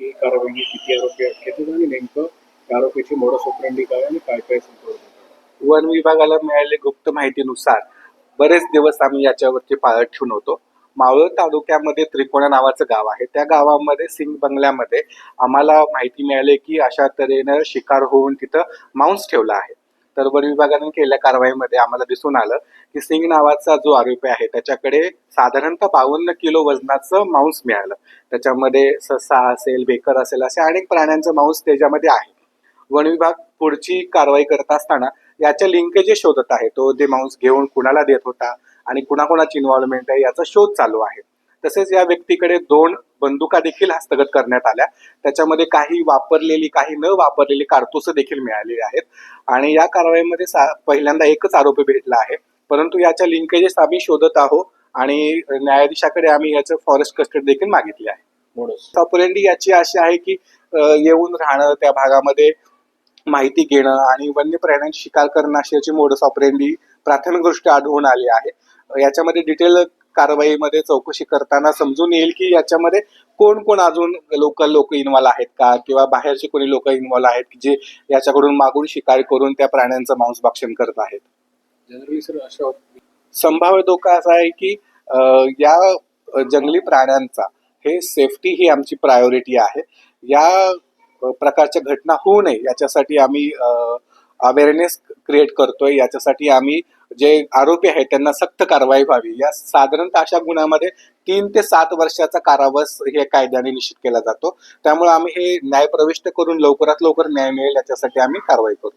ही कारवाईने किती आरोपी अटकेत आणि नेमकं आरोपीची मोडस काय आणि काय काय वन विभागाला मिळालेल्या गुप्त माहितीनुसार बरेच दिवस आम्ही याच्यावरती पाळत ठेवून होतो. मावळ तालुक्यामध्ये त्रिकोणा नावाचं गाव आहे. त्या गावामध्ये सिंग बंगल्यामध्ये आम्हाला माहिती मिळाली की अशा तऱ्हेनं शिकार होऊन तिथं मांस ठेवला आहे. तर वन विभागाने केलेल्या कारवाईमध्ये आम्हाला दिसून आलं की सिंग नावाचा जो आरोपी आहे त्याच्याकडे साधारणतः बावन्न किलो वजनाचं मांस मिळालं. त्याच्यामध्ये ससा असेल बेकर असेल असे अनेक प्राण्यांचं मांस त्याच्यामध्ये आहे. वन विभाग पुढची कारवाई करत असताना याच्या लिंकेजेस शोधत आहे तो ते मांस घेऊन कुणाला देत होता आणि कुणाकुणाची इन्व्हॉल्वमेंट आहे याचा शोध चालू आहे. तसेच या व्यक्तीकडे दोन बंदुका देखील हस्तगत करण्यात आल्या. त्याच्यामध्ये काही वापरलेली काही न वापरलेली कारतूस देखील मिळालेली आहेत. आणि या कारवाईमध्ये पहिल्यांदा एकच आरोपी भेटला आहे. परंतु याच्या लिंकेजेस आम्ही शोधत आहोत आणि न्यायाधीशाकडे आम्ही याचं फॉरेस्ट कस्टडी देखील मागितली आहे. मोडस ऑपरेंडी याची अशी आहे की येऊन राहणं त्या भागामध्ये माहिती घेणं आणि वन्य प्राण्यांची शिकार करणं अशी याची मोडस ऑपरेंडी प्राथमिकदृष्ट्या आढळून आली आहे. याच्यामध्ये डिटेल कारवाईमध्ये चौकशी करताना समजून येईल की याच्यामध्ये कोण कोण अजून लोकल लोक इन्व्हॉल्व आहेत का? किंवा बाहेरचे कोणी लोक इन्व्हॉल्व आहेत की जे याच्याकडून मागून शिकार करून त्या प्राण्यांचं मांस भक्षण करत आहेत? जनरली सर अशा संभाव्य धोका असा आहे की या जंगली प्राण्यांचा हे सेफ्टी ही आमची प्रायोरिटी आहे. या प्रकारच्या घटना होऊ नये याच्यासाठी आम्ही अवेअरनेस क्रिएट करतोय याच्यासाठी आम्ही जे आरोपी आहेत त्यांना सक्त कारवाई व्हावी. या साधारणतः अशा गुन्ह्यामध्ये तीन ते सात वर्षाचा कारावास हे कायद्याने निश्चित केला जातो. त्यामुळे आम्ही हे न्याय प्रविष्ट करून लवकरात लवकर न्याय मिळेल याच्यासाठी आम्ही कारवाई करू.